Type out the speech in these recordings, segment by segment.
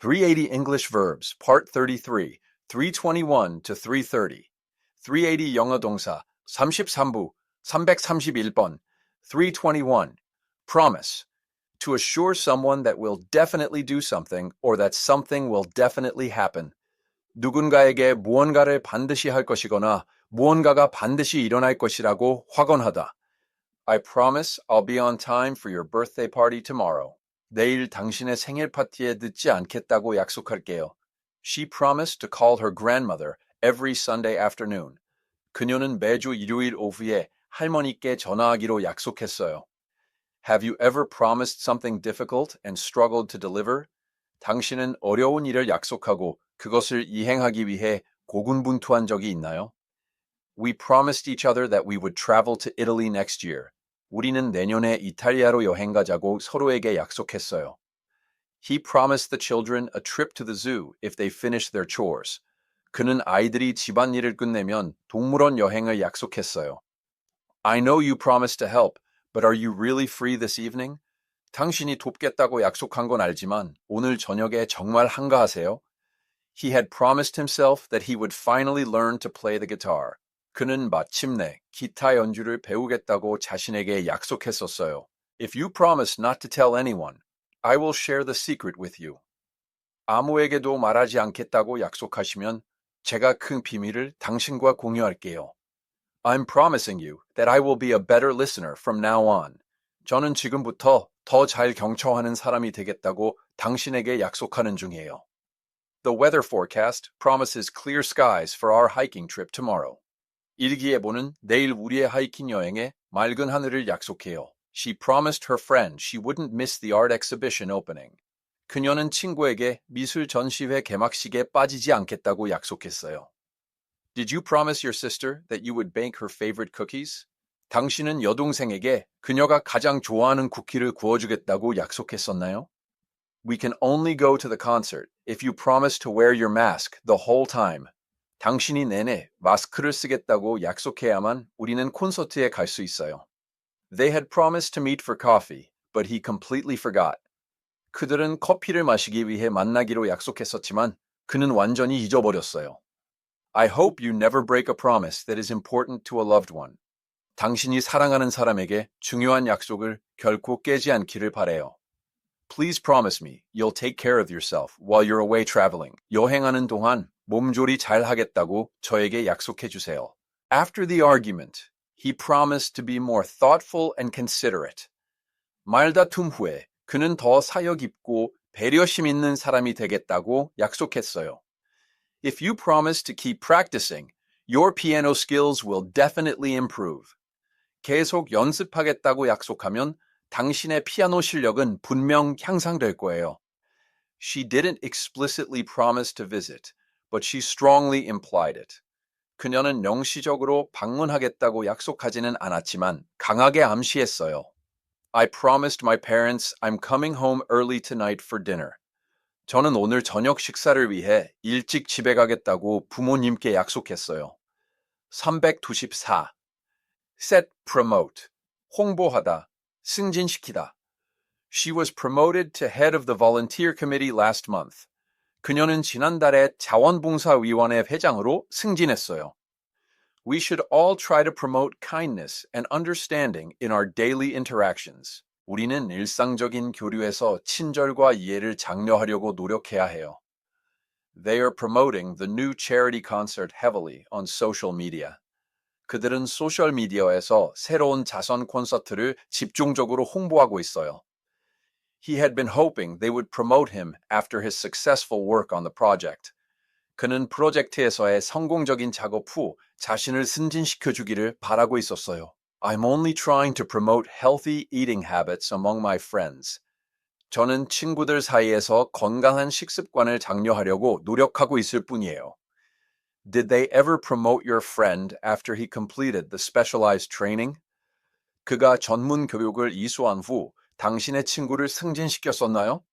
380 English Verbs, Part 33, 321 to 330. 380 영어 동사, 33부, 331번, 321. Promise. To assure someone that will definitely do something or that something will definitely happen. 누군가에게 무언가를 반드시 할 것이거나 무언가가 반드시 일어날 것이라고 확언하다. I promise I'll be on time for your birthday party tomorrow. 내일 당신의 생일 파티에 늦지 않겠다고 약속할게요. She promised to call her grandmother every Sunday afternoon. 그녀는 매주 일요일 오후에 할머니께 전화하기로 약속했어요. Have you ever promised something difficult and struggled to deliver? 당신은 어려운 일을 약속하고 그것을 이행하기 위해 고군분투한 적이 있나요? We promised each other that we would travel to Italy next year. 우리는 내년에 이탈리아로 여행 가자고 서로에게 약속했어요. He promised the children a trip to the zoo if they finished their chores. 그는 아이들이 집안일을 끝내면 동물원 여행을 약속했어요. I know you promised to help, but are you really free this evening? 당신이 돕겠다고 약속한 건 알지만 오늘 저녁에 정말 한가하세요? He had promised himself that he would finally learn to play the guitar. 그는 마침내 기타 연주를 배우겠다고 자신에게 약속했었어요. If you promise not to tell anyone, I will share the secret with you. 아무에게도 말하지 않겠다고 약속하시면 제가 큰 비밀을 당신과 공유할게요. I'm promising you that I will be a better listener from now on. 저는 지금부터 더 잘 경청하는 사람이 되겠다고 당신에게 약속하는 중이에요. The weather forecast promises clear skies for our hiking trip tomorrow. 일기예보는 내일 우리의 하이킹 여행에 맑은 하늘을 약속해요. She promised her friend she wouldn't miss the art exhibition opening. 그녀는 친구에게 미술 전시회 개막식에 빠지지 않겠다고 약속했어요. Did you promise your sister that you would bake her favorite cookies? 당신은 여동생에게 그녀가 가장 좋아하는 쿠키를 구워주겠다고 약속했었나요? We can only go to the concert if you promise to wear your mask the whole time. 당신이 내내 마스크를 쓰겠다고 약속해야만 우리는 콘서트에 갈 수 있어요. They had promised to meet for coffee, but he completely forgot. 그들은 커피를 마시기 위해 만나기로 약속했었지만 그는 완전히 잊어버렸어요. I hope you never break a promise that is important to a loved one. 당신이 사랑하는 사람에게 중요한 약속을 결코 깨지 않기를 바래요. Please promise me you'll take care of yourself while you're away traveling. 여행하는 동안 몸조리 잘 하겠다고 저에게 약속해 주세요. After the argument, he promised to be more thoughtful and considerate. 말다툼 후에 그는 더 사여 깊고 배려심 있는 사람이 되겠다고 약속했어요. If you promise to keep practicing, your piano skills will definitely improve. 계속 연습하겠다고 약속하면 당신의 피아노 실력은 분명 향상될 거예요. She didn't explicitly promise to visit, but she strongly implied it. 그녀는 명시적으로 방문하겠다고 약속하지는 않았지만 강하게 암시했어요. I promised my parents I'm coming home early tonight for dinner. 저는 오늘 저녁 식사를 위해 일찍 집에 가겠다고 부모님께 약속했어요. 324. Set promote. 홍보하다. 승진시키다. She was promoted to head of the volunteer committee last month. 그녀는 지난달에 자원봉사위원회 회장으로 승진했어요. We should all try to promote kindness and understanding in our daily interactions. 우리는 일상적인 교류에서 친절과 이해를 장려하려고 노력해야 해요. They are promoting the new charity concert heavily on social media. 그들은 소셜 미디어에서 새로운 자선 콘서트를 집중적으로 홍보하고 있어요. He had been hoping they would promote him after his successful work on the project. 그는 프로젝트에서의 성공적인 작업 후 자신을 승진시켜 주기를 바라고 있었어요. I'm only trying to promote healthy eating habits among my friends. 저는 친구들 사이에서 건강한 식습관을 장려하려고 노력하고 있을 뿐이에요. Did they ever promote your friend after he completed the specialized training? 그가 전문 교육을 이수한 후 당신의 친구를 승진시켰었나요?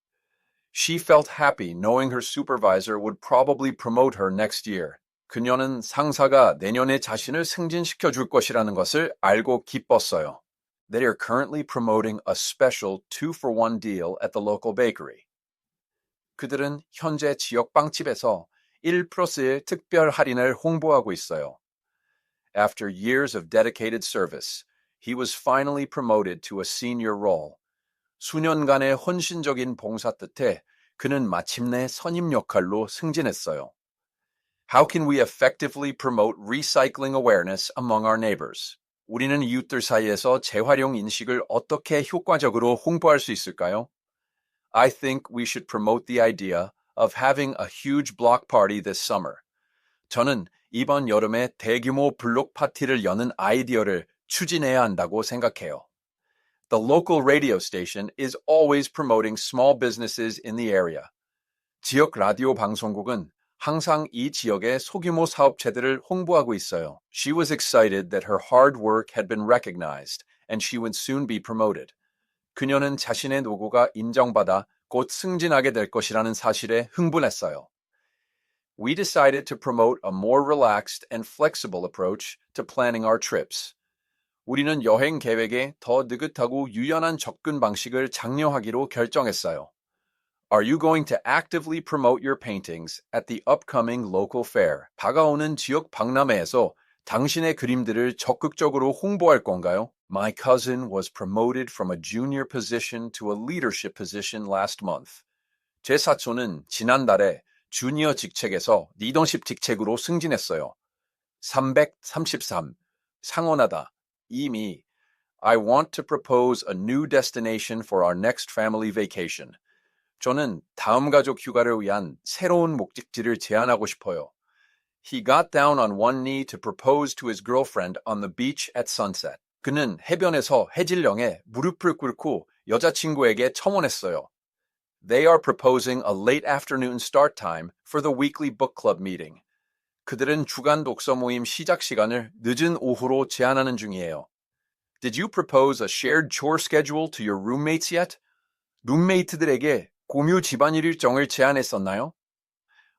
She felt happy knowing her supervisor would probably promote her next year. 그녀는 상사가 내년에 자신을 승진시켜 줄 것이라는 것을 알고 기뻤어요. They are currently promoting a special two for one deal at the local bakery. 그들은 현재 지역 빵집에서 1 플러스 1 특별 할인을 홍보하고 있어요. After years of dedicated service, he was finally promoted to a senior role. 수년간의 헌신적인 봉사 끝에 그는 마침내 선임 역할로 승진했어요. How can we effectively promote recycling awareness among our neighbors? 우리는 이웃들 사이에서 재활용 인식을 어떻게 효과적으로 홍보할 수 있을까요? I think we should promote the idea of having a huge block party this summer. 저는 이번 여름에 대규모 블록 파티를 여는 아이디어를 추진해야 한다고 생각해요. The local radio station is always promoting small businesses in the area. 지역 라디오 방송국은 항상 이 지역의 소규모 사업체들을 홍보하고 있어요. She was excited that her hard work had been recognized and she would soon be promoted. 그녀는 자신의 노고가 인정받아 곧 승진하게 될 것이라는 사실에 흥분했어요. We decided to promote a more relaxed and flexible approach to planning our trips. 우리는 여행 계획에 더 느긋하고 유연한 접근 방식을 장려하기로 결정했어요. Are you going to actively promote your paintings at the upcoming local fair? 다가오는 지역 박람회에서 당신의 그림들을 적극적으로 홍보할 건가요? My cousin was promoted from a junior position to a leadership position last month. 제 사촌은 지난달에 주니어 직책에서 리더십 직책으로 승진했어요. 333. 상언하다. 이미 I want to propose a new destination for our next family vacation. 저는 다음 가족 휴가를 위한 새로운 목적지를 제안하고 싶어요. He got down on one knee to propose to his girlfriend on the beach at sunset. 그는 해변에서 해질녘에 무릎을 꿇고 여자친구에게 첨언했어요. They are proposing a late afternoon start time for the weekly book club meeting. 그들은 주간 독서 모임 시작 시간을 늦은 오후로 제안하는 중이에요. Did you propose a shared chore schedule to your roommates yet? 룸메이트들에게 공유 집안일 일정을 제안했었나요?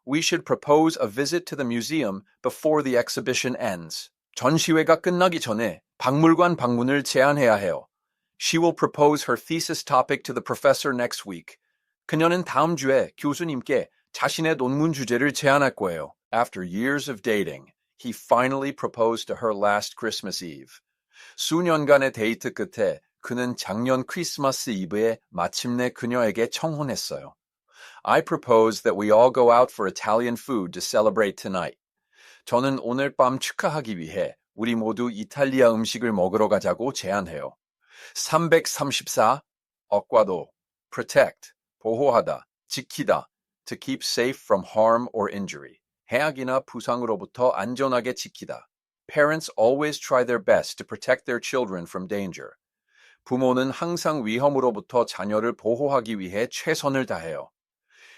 We should propose a visit to the museum before the exhibition ends. 전시회가 끝나기 전에 박물관 방문을 제안해야 해요. She will propose her thesis topic to the professor next week. 그녀는 다음 주에 교수님께 자신의 논문 주제를 제안할 거예요. After years of dating, he finally proposed to her last Christmas Eve. 수년간의 데이트 끝에 그는 작년 크리스마스 이브에 마침내 그녀에게 청혼했어요. I propose that we all go out for Italian food to celebrate tonight. 저는 오늘 밤 축하하기 위해 우리 모두 이탈리아 음식을 먹으러 가자고 제안해요. 334. 억과도 protect, 보호하다, 지키다, to keep safe from harm or injury. 해악이나 부상으로부터 안전하게 지키다. Parents always try their best to protect their children from danger. 부모는 항상 위험으로부터 자녀를 보호하기 위해 최선을 다해요.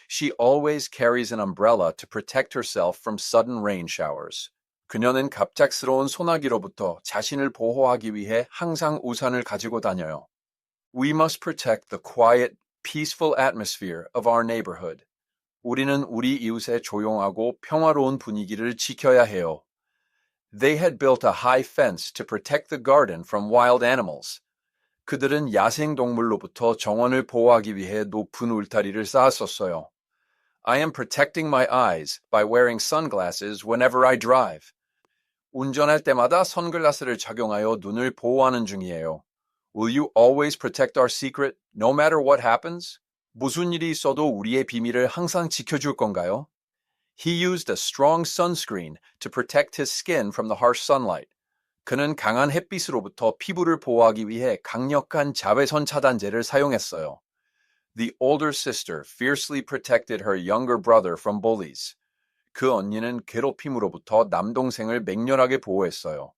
She always carries an umbrella to protect herself from sudden rain showers. 그녀는 갑작스러운 소나기로부터 자신을 보호하기 위해 항상 우산을 가지고 다녀요. We must protect the quiet, peaceful atmosphere of our neighborhood. 우리는 우리 이웃의 조용하고 평화로운 분위기를 지켜야 해요. They had built a high fence to protect the garden from wild animals. 그들은 야생 동물로부터 정원을 보호하기 위해 높은 울타리를 쌓았었어요. I am protecting my eyes by wearing sunglasses whenever I drive. 운전할 때마다 선글라스를 착용하여 눈을 보호하는 중이에요. Will you always protect our secret no matter what happens? 무슨 일이 있어도 우리의 비밀을 항상 지켜줄 건가요? He used a strong sunscreen to protect his skin from the harsh sunlight. 그는 강한 햇빛으로부터 피부를 보호하기 위해 강력한 자외선 차단제를 사용했어요. The older sister fiercely protected her younger brother from bullies. 그 언니는 괴롭힘으로부터 남동생을 맹렬하게 보호했어요.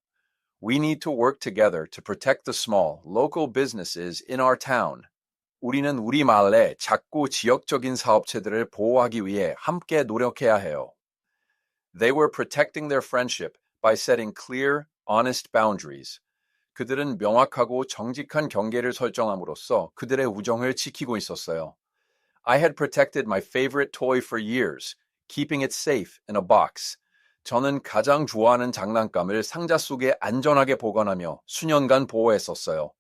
We need to work together to protect the small, local businesses in our town. 우리는 우리 마을의 작고 지역적인 사업체들을 보호하기 위해 함께 노력해야 해요. They were protecting their friendship by setting clear, honest boundaries. 그들은 명확하고 정직한 경계를 설정함으로써 그들의 우정을 지키고 있었어요. I had protected my favorite toy for years, keeping it safe in a box. 저는 가장 좋아하는 장난감을 상자 속에 안전하게 보관하며 수년간 보호했었어요.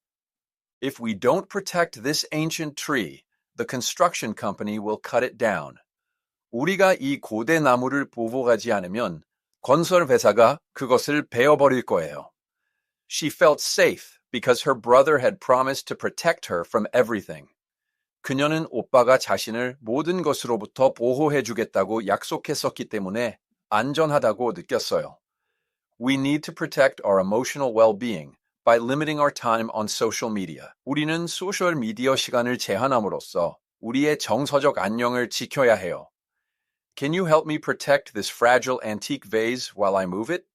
If we don't protect this ancient tree, the construction company will cut it down. 우리가 이 고대 나무를 보호하지 않으면 건설 회사가 그것을 베어버릴 거예요. She felt safe because her brother had promised to protect her from everything. 그녀는 오빠가 자신을 모든 것으로부터 보호해 주겠다고 약속했었기 때문에 안전하다고 느꼈어요. We need to protect our emotional well-being by limiting our time on social media. 우리는 소셜 미디어 시간을 제한함으로써 우리의 정서적 안녕을 지켜야 해요. Can you help me protect this fragile antique vase while I move it?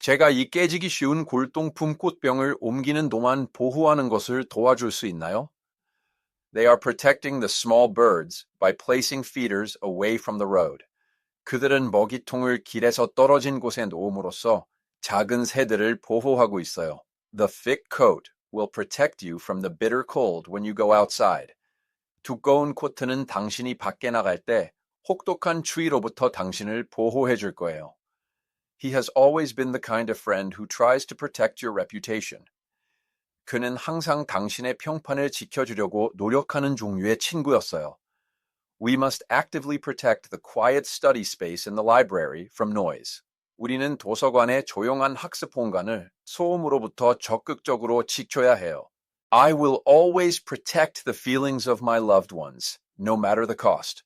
제가 이 깨지기 쉬운 골동품 꽃병을 옮기는 동안 보호하는 것을 도와줄 수 있나요? They are protecting the small birds by placing feeders away from the road. 그들은 먹이통을 길에서 떨어진 곳에 놓음으로써 작은 새들을 보호하고 있어요. The thick coat will protect you from the bitter cold when you go outside. 두꺼운 코트는 당신이 밖에 나갈 때 혹독한 추위로부터 당신을 보호해 줄 거예요. He has always been the kind of friend who tries to protect your reputation. 그는 항상 당신의 평판을 지켜주려고 노력하는 종류의 친구였어요. We must actively protect the quiet study space in the library from noise. 우리는 도서관의 조용한 학습 공간을 소음으로부터 적극적으로 지켜야 해요. I will always protect the feelings of my loved ones, no matter the cost.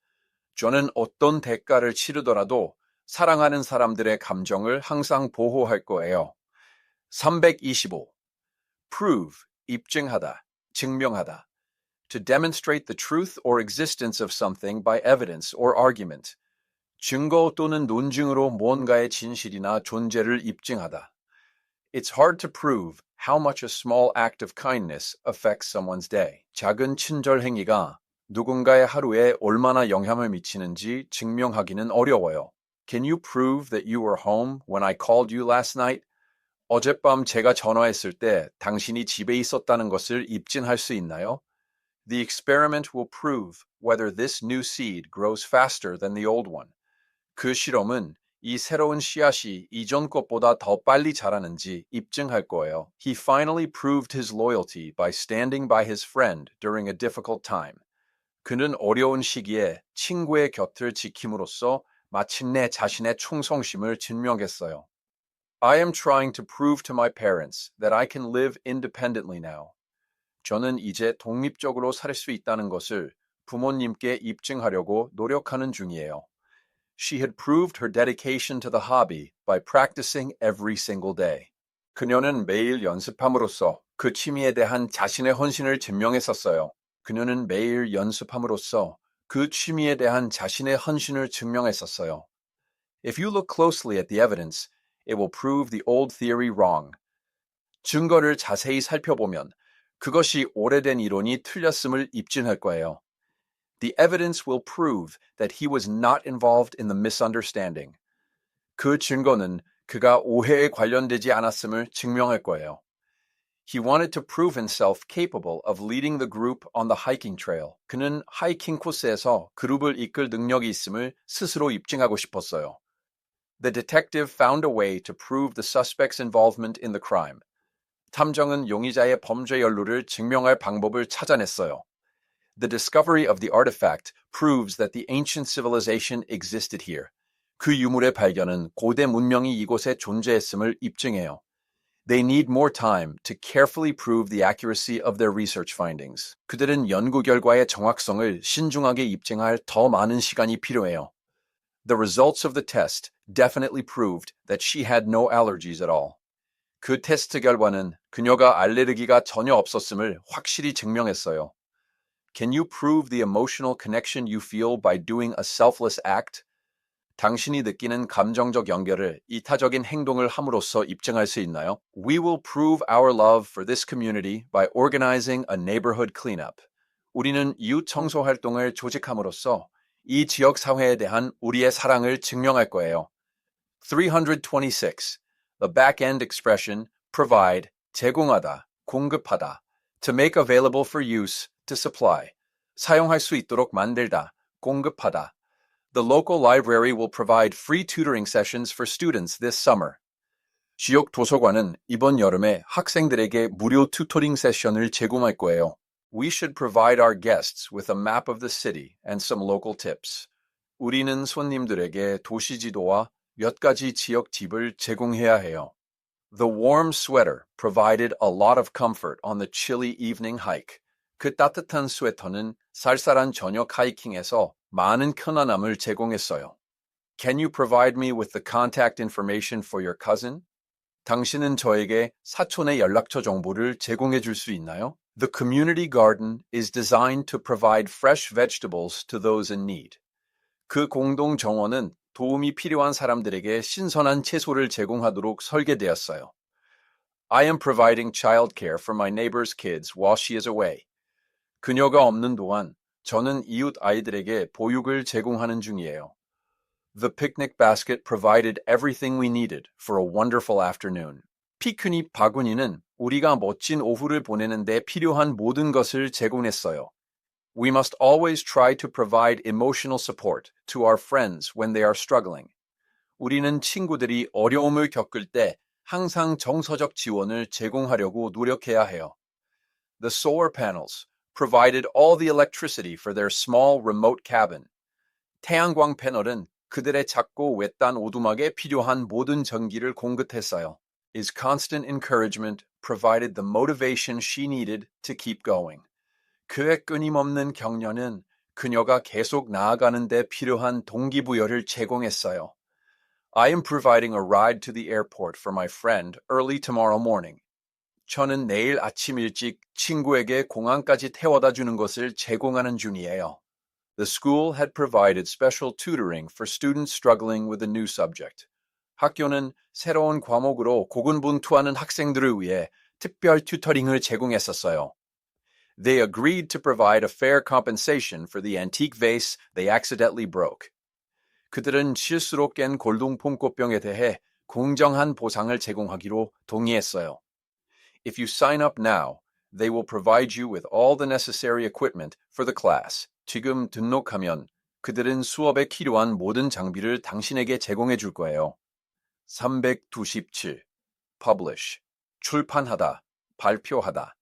저는 어떤 대가를 치르더라도 사랑하는 사람들의 감정을 항상 보호할 거예요. 325. Prove, 입증하다, 증명하다. To demonstrate the truth or existence of something by evidence or argument. 증거 또는 논증으로 뭔가의 진실이나 존재를 입증하다. It's hard to prove how much a small act of kindness affects someone's day. 작은 친절 행위가 누군가의 하루에 얼마나 영향을 미치는지 증명하기는 어려워요. Can you prove that you were home when I called you last night? 어젯밤 제가 전화했을 때 당신이 집에 있었다는 것을 입증할 수 있나요? The experiment will prove whether this new seed grows faster than the old one. 그 실험은 이 새로운 씨앗이 이전 것보다 더 빨리 자라는지 입증할 거예요. He finally proved his loyalty by standing by his friend during a difficult time. 그는 어려운 시기에 친구의 곁을 지킴으로써 마침내 자신의 충성심을 증명했어요. I am trying to prove to my parents that I can live independently now. 저는 이제 독립적으로 살 수 있다는 것을 부모님께 입증하려고 노력하는 중이에요. She had proved her dedication to the hobby by practicing every single day. 그녀는 매일 연습함으로써 그 취미에 대한 자신의 헌신을 증명했었어요. 그녀는 매일 연습함으로써 그 취미에 대한 자신의 헌신을 증명했었어요. If you look closely at the evidence, it will prove the old theory wrong. 증거를 자세히 살펴보면 그것이 오래된 이론이 틀렸음을 입증할 거예요. The evidence will prove that he was not involved in the misunderstanding. 그 증거는 그가 오해에 관련되지 않았음을 증명할 거예요. He wanted to prove himself capable of leading the group on the hiking trail. 그는 하이킹 코스에서 그룹을 이끌 능력이 있음을 스스로 입증하고 싶었어요. The detective found a way to prove the suspect's involvement in the crime. 탐정은 용의자의 범죄 연루를 증명할 방법을 찾아냈어요. The discovery of the artifact proves that the ancient civilization existed here. 그 유물의 발견은 고대 문명이 이곳에 존재했음을 입증해요. They need more time to carefully prove the accuracy of their research findings. 그들은 연구 결과의 정확성을 신중하게 입증할 더 많은 시간이 필요해요. The results of the test definitely proved that she had no allergies at all. 그 테스트 결과는 그녀가 알레르기가 전혀 없었음을 확실히 증명했어요. Can you prove the emotional connection you feel by doing a selfless act? 당신이 느끼는 감정적 연결을 이타적인 행동을 함으로써 입증할 수 있나요? We will prove our love for this community by organizing a neighborhood cleanup. 우리는 이웃 청소 활동을 조직함으로써 이 지역 사회에 대한 우리의 사랑을 증명할 거예요. 326. The back-end expression provide, 제공하다, 공급하다, to make available for use, to supply, 사용할 수 있도록 만들다, 공급하다. The local library will provide free tutoring sessions for students this summer. 지역 도서관은 이번 여름에 학생들에게 무료 튜토링 세션을 제공할 거예요. we should provide our guests with a map of the city and some local tips. 우리는 손님들에게 도시 지도와 몇 가지 지역 팁을 제공해야 해요. The warm sweater provided a lot of comfort on the chilly evening hike. 그 따뜻한 스웨터는 쌀쌀한 저녁 하이킹에서 많은 편안함을 제공했어요. Can you provide me with the contact information for your cousin? 당신은 저에게 사촌의 연락처 정보를 제공해 줄 수 있나요? The community garden is designed to provide fresh vegetables to those in need. 그 공동 정원은 도움이 필요한 사람들에게 신선한 채소를 제공하도록 설계되었어요. I am providing childcare for my neighbor's kids while she is away. 그녀가 없는 동안 저는 이웃 아이들에게 보육을 제공하는 중이에요. The picnic basket provided everything we needed for a wonderful afternoon. 피크닉 바구니는 우리가 멋진 오후를 보내는데 필요한 모든 것을 제공했어요. We must always try to provide emotional support to our friends when they are struggling. 우리는 친구들이 어려움을 겪을 때 항상 정서적 지원을 제공하려고 노력해야 해요. The solar panels provided all the electricity for their small remote cabin. 태양광 패널은 그들의 작고 외딴 오두막에 필요한 모든 전기를 공급했어요. His constant encouragement provided the motivation she needed to keep going. 그의 끊임없는 격려는 그녀가 계속 나아가는 데 필요한 동기부여를 제공했어요. I am providing a ride to the airport for my friend early tomorrow morning. 저는 내일 아침 일찍 친구에게 공항까지 태워다 주는 것을 제공하는 중이에요. The school had provided special tutoring for students struggling with a new subject. 학교는 새로운 과목으로 고군분투하는 학생들을 위해 특별 튜터링을 제공했었어요. They agreed to provide a fair compensation for the antique vase they accidentally broke. 그들은 실수로 깬 골동품 꽃병에 대해 공정한 보상을 제공하기로 동의했어요. If you sign up now, they will provide you with all the necessary equipment for the class. 지금 등록하면 그들은 수업에 필요한 모든 장비를 당신에게 제공해 줄 거예요. 327. Publish. 출판하다, 발표하다.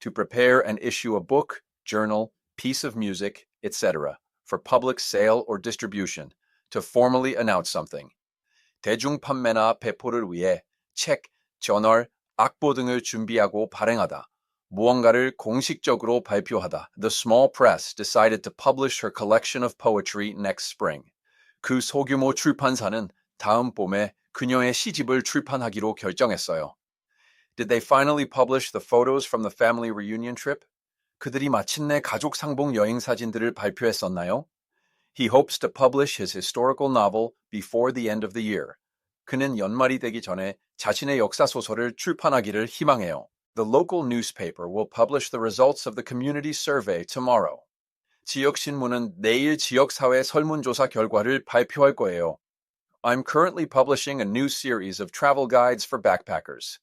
To prepare and issue a book, journal, piece of music, etc. for public sale or distribution. To formally announce something. 대중 판매나 배포를 위해 책, 저널, 악보 등을 준비하고 발행하다. 무언가를 공식적으로 발표하다. The small press decided to publish her collection of poetry next spring. 그 소규모 출판사는 다음 봄에 그녀의 시집을 출판하기로 결정했어요. Did they finally publish the photos from the family reunion trip? 그들이 마침내 가족 상봉 여행 사진들을 발표했었나요? He hopes to publish his historical novel before the end of the year. 그는 연말이 되기 전에 자신의 역사 소설을 출판하기를 희망해요. The local newspaper will publish the results of the community survey tomorrow. 지역 신문은 내일 지역사회 설문조사 결과를 발표할 거예요. I'm currently publishing a new series of travel guides for backpackers.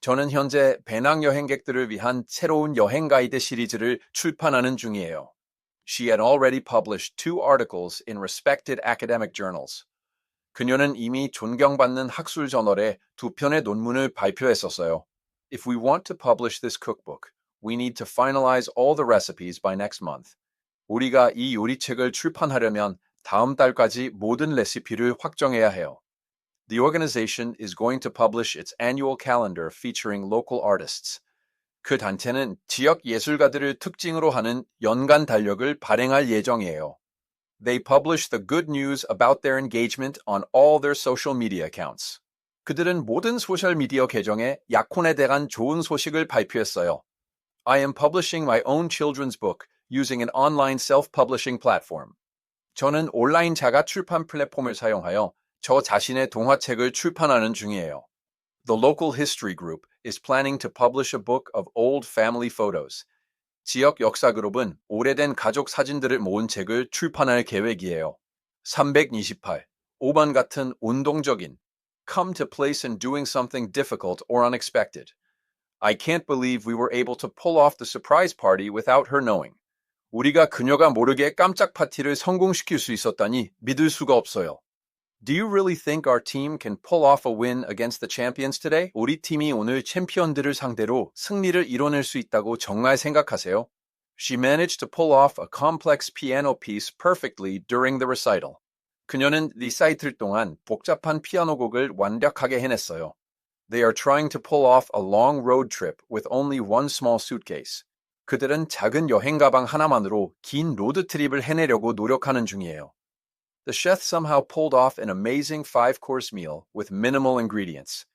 저는 현재 배낭 여행객들을 위한 새로운 여행 가이드 시리즈를 출판하는 중이에요. She had already published two articles in respected academic journals. 그녀는 이미 존경받는 학술 저널에 두 편의 논문을 발표했었어요. If we want to publish this cookbook, we need to finalize all the recipes by next month. 우리가 이 요리책을 출판하려면 다음 달까지 모든 레시피를 확정해야 해요. The organization is going to publish its annual calendar featuring local artists. 그 단체는 지역 예술가들을 특징으로 하는 연간 달력을 발행할 예정이에요. They publish the good news about their engagement on all their social media accounts. 그들은 모든 소셜미디어 계정에 약혼에 대한 좋은 소식을 발표했어요. I am publishing my own children's book using an online self-publishing platform. 저는 온라인 자가 출판 플랫폼을 사용하여 저 자신의 동화책을 출판하는 중이에요. The local history group is planning to publish a book of old family photos. 지역 역사 그룹은 오래된 가족 사진들을 모은 책을 출판할 계획이에요. 328. 5번 같은 운동적인 come to place in doing something difficult or unexpected. I can't believe we were able to pull off the surprise party without her knowing. 우리가 그녀가 모르게 깜짝 파티를 성공시킬 수 있었다니 믿을 수가 없어요. Do you really think our team can pull off a win against the champions today? 우리 팀이 오늘 챔피언들을 상대로 승리를 이뤄낼 수 있다고 정말 생각하세요? She managed to pull off a complex piano piece perfectly during the recital. 그녀는 리사이틀 동안 복잡한 피아노 곡을 완벽하게 해냈어요. They are trying to pull off a long road trip with only one small suitcase. 그들은 작은 여행 가방 하나만으로 긴 로드 트립을 해내려고 노력하는 중이에요. The chef somehow pulled off an amazing five-course meal with minimal ingredients.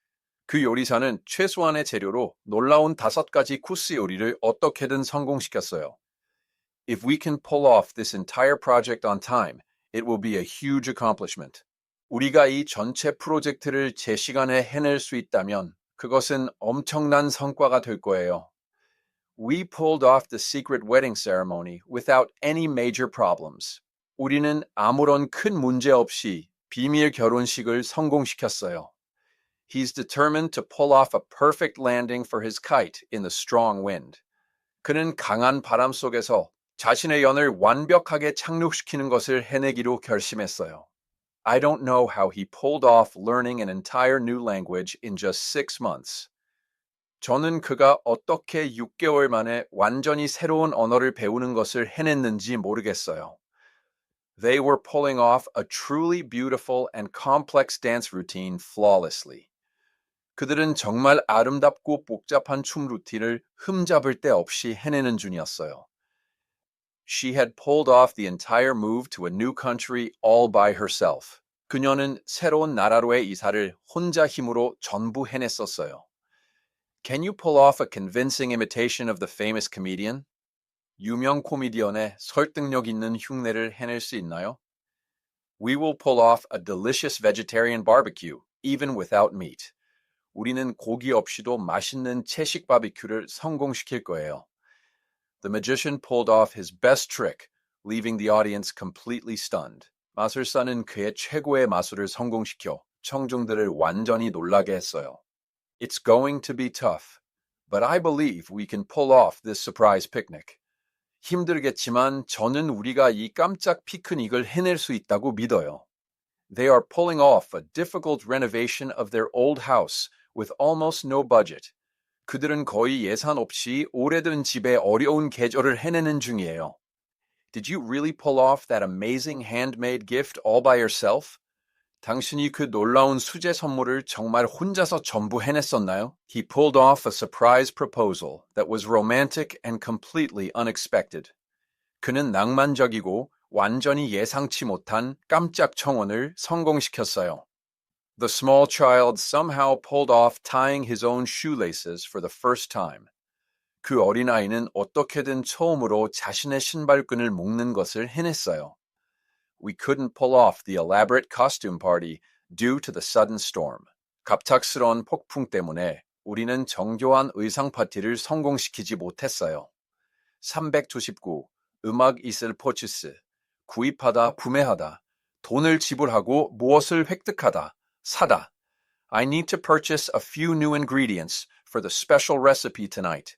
그 요리사는 최소한의 재료로 놀라운 다섯 가지 코스 요리를 어떻게든 성공시켰어요. If we can pull off this entire project on time, it will be a huge accomplishment. 우리가 이 전체 프로젝트를 제 시간에 해낼 수 있다면 그것은 엄청난 성과가 될 거예요. We pulled off the secret wedding ceremony without any major problems. 우리는 아무런 큰 문제 없이 비밀 결혼식을 성공시켰어요. He's determined to pull off a perfect landing for his kite in the strong wind. 그는 강한 바람 속에서 자신의 연을 완벽하게 착륙시키는 것을 해내기로 결심했어요. I don't know how he pulled off learning an entire new language in just six months. 저는 그가 어떻게 6개월 만에 완전히 새로운 언어를 배우는 것을 해냈는지 모르겠어요. They were pulling off a truly beautiful and complex dance routine flawlessly. 그들은 정말 아름답고 복잡한 춤 루틴을 흠잡을 데 없이 해내는 중이었어요. She had pulled off the entire move to a new country all by herself. 그녀는 새로운 나라로의 이사를 혼자 힘으로 전부 해냈었어요. Can you pull off a convincing imitation of the famous comedian? 유명 코미디언의 설득력 있는 흉내를 해낼 수 있나요? We will pull off a delicious vegetarian barbecue, even without meat. 우리는 고기 없이도 맛있는 채식 바비큐를 성공시킬 거예요. The magician pulled off his best trick, leaving the audience completely stunned. 마술사는 그의 최고의 마술을 성공시켜 청중들을 완전히 놀라게 했어요. It's going to be tough, but I believe we can pull off this surprise picnic. 힘들겠지만 저는 우리가 이 깜짝 피크닉을 해낼 수 있다고 믿어요. They are pulling off a difficult renovation of their old house with almost no budget. 그들은 거의 예산 없이 오래된 집에 어려운 계절을 해내는 중이에요. Did you really pull off that amazing handmade gift all by yourself? 당신이 그 놀라운 수제 선물을 정말 혼자서 전부 해냈었나요? He pulled off a surprise proposal that was romantic and completely unexpected. 그는 낭만적이고 완전히 예상치 못한 깜짝 청혼을 성공시켰어요. The small child somehow pulled off tying his own shoelaces for the first time. 그 어린아이는 어떻게든 처음으로 자신의 신발끈을 묶는 것을 해냈어요. We couldn't pull off the elaborate costume party due to the sudden storm. 갑작스러운 폭풍 때문에 우리는 정교한 의상 파티를 성공시키지 못했어요. 399. 음악 이슬 포치스. 구입하다, 구매하다. 돈을 지불하고 무엇을 획득하다. 사다. I need to purchase a few new ingredients for the special recipe tonight.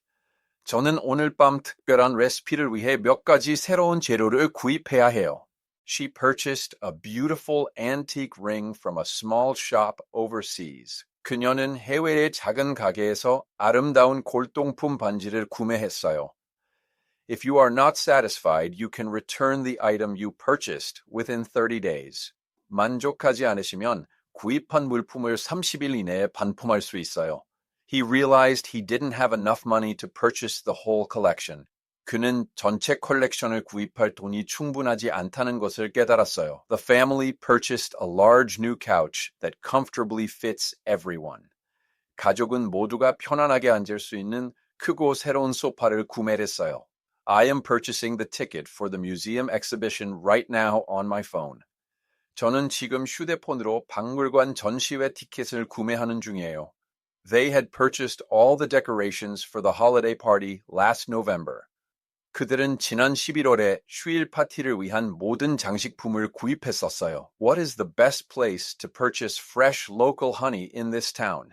저는 오늘 밤 특별한 레시피를 위해 몇 가지 새로운 재료를 구입해야 해요. She purchased a beautiful antique ring from a small shop overseas. 그녀는 해외의 작은 가게에서 아름다운 골동품 반지를 구매했어요. If you are not satisfied, you can return the item you purchased within 30 days. 만족하지 않으시면 구입한 물품을 30일 이내에 반품할 수 있어요. He realized he didn't have enough money to purchase the whole collection. 그는 전체 컬렉션을 구입할 돈이 충분하지 않다는 것을 깨달았어요. The family purchased a large new couch that comfortably fits everyone. 가족은 모두가 편안하게 앉을 수 있는 크고 새로운 소파를 구매했어요. I am purchasing the ticket for the museum exhibition right now on my phone. 저는 지금 휴대폰으로 박물관 전시회 티켓을 구매하는 중이에요. They had purchased all the decorations for the holiday party last November. 그들은 지난 11월에 휴일 파티를 위한 모든 장식품을 구입했었어요. What is the best place to purchase fresh local honey in this town?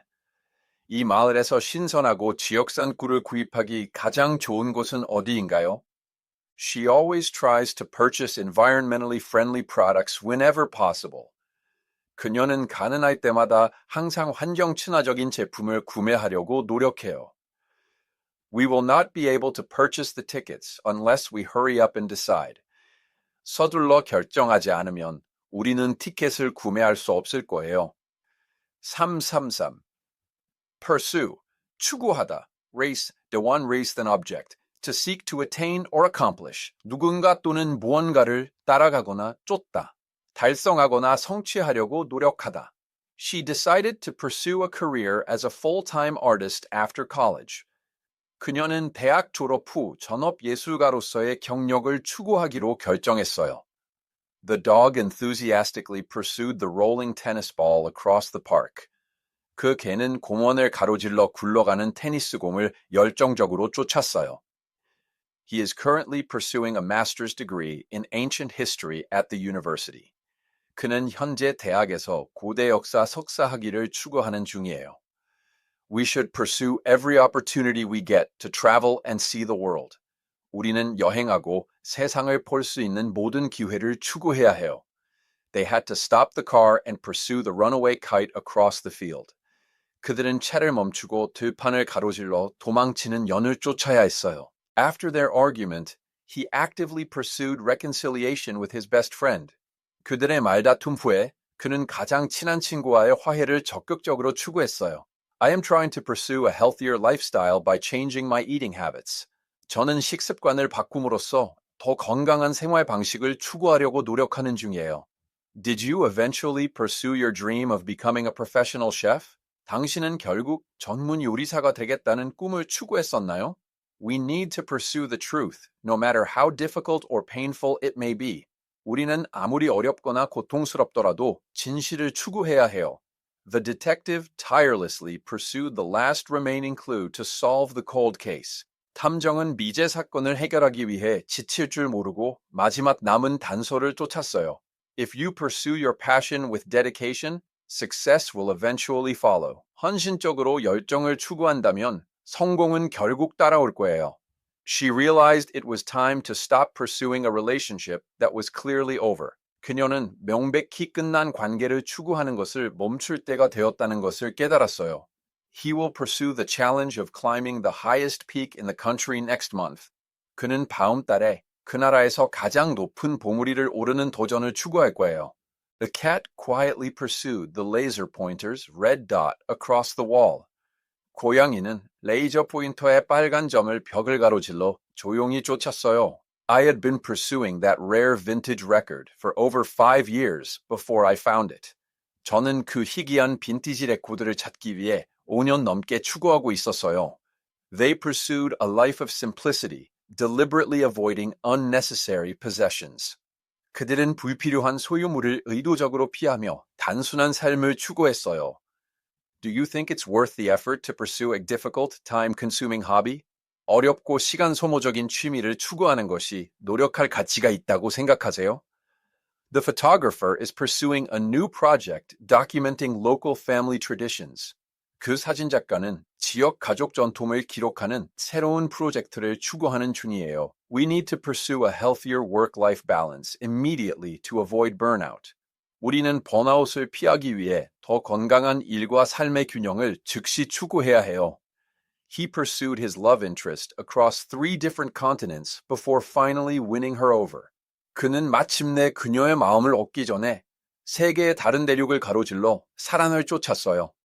이 마을에서 신선하고 지역산 꿀을 구입하기 가장 좋은 곳은 어디인가요? She always tries to purchase environmentally friendly products whenever possible. 그녀는 가능할 때마다 항상 환경 친화적인 제품을 구매하려고 노력해요. We will not be able to purchase the tickets unless we hurry up and decide. 서둘러 결정하지 않으면 우리는 티켓을 구매할 수 없을 거예요. 333. Pursue, 추구하다, race, the one race than object, to seek to attain or accomplish, 누군가 또는 무언가를 따라가거나 쫓다, 달성하거나 성취하려고 노력하다. She decided to pursue a career as a full-time artist after college. 그녀는 대학 졸업 후 전업 예술가로서의 경력을 추구하기로 결정했어요. The dog enthusiastically pursued the rolling tennis ball across the park. 그 개는 공원을 가로질러 굴러가는 테니스 공을 열정적으로 쫓았어요. He is currently pursuing a master's degree in ancient history at the university. 그는 현재 대학에서 고대 역사 석사 학위를 추구하는 중이에요. We should pursue every opportunity we get to travel and see the world. 우리는 여행하고 세상을 볼 수 있는 모든 기회를 추구해야 해요. They had to stop the car and pursue the runaway kite across the field. 그들은 차를 멈추고 들판을 가로질러 도망치는 연을 쫓아야 했어요. After their argument, he actively pursued reconciliation with his best friend. 그들의 말다툼 후에 그는 가장 친한 친구와의 화해를 적극적으로 추구했어요. I am trying to pursue a healthier lifestyle by changing my eating habits. 저는 식습관을 바꿈으로써 더 건강한 생활 방식을 추구하려고 노력하는 중이에요. Did you eventually pursue your dream of becoming a professional chef? 당신은 결국 전문 요리사가 되겠다는 꿈을 추구했었나요? We need to pursue the truth, no matter how difficult or painful it may be. 우리는 아무리 어렵거나 고통스럽더라도 진실을 추구해야 해요. The detective tirelessly pursued the last remaining clue to solve the cold case. 탐정은 미제 사건을 해결하기 위해 지칠 줄 모르고 마지막 남은 단서를 쫓았어요. If you pursue your passion with dedication, success will eventually follow. 헌신적으로 열정을 추구한다면 성공은 결국 따라올 거예요. She realized it was time to stop pursuing a relationship that was clearly over. 그녀는 명백히 끝난 관계를 추구하는 것을 멈출 때가 되었다는 것을 깨달았어요. He will pursue the challenge of climbing the highest peak in the country next month. 그는 다음 달에 그 나라에서 가장 높은 봉우리를 오르는 도전을 추구할 거예요. The cat quietly pursued the laser pointer's red dot across the wall. 고양이는 레이저 포인터의 빨간 점을 벽을 가로질러 조용히 쫓았어요. I had been pursuing that rare vintage record for over five years before I found it. 저는 그 희귀한 빈티지 레코드를 찾기 위해 5년 넘게 추구하고 있었어요. They pursued a life of simplicity, deliberately avoiding unnecessary possessions. 그들은 불필요한 소유물을 의도적으로 피하며 단순한 삶을 추구했어요. Do you think it's worth the effort to pursue a difficult, time-consuming hobby? 어렵고 시간 소모적인 취미를 추구하는 것이 노력할 가치가 있다고 생각하세요? The photographer is pursuing a new project documenting local family traditions. 그 사진작가는 지역 가족 전통을 기록하는 새로운 프로젝트를 추구하는 중이에요. We need to pursue a healthier work-life balance immediately to avoid burnout. 우리는 번아웃을 피하기 위해 더 건강한 일과 삶의 균형을 즉시 추구해야 해요. He pursued his love interest across three different continents before finally winning her over. 그는 마침내 그녀의 마음을 얻기 전에 세계의 다른 대륙을 가로질러 사랑을 쫓았어요.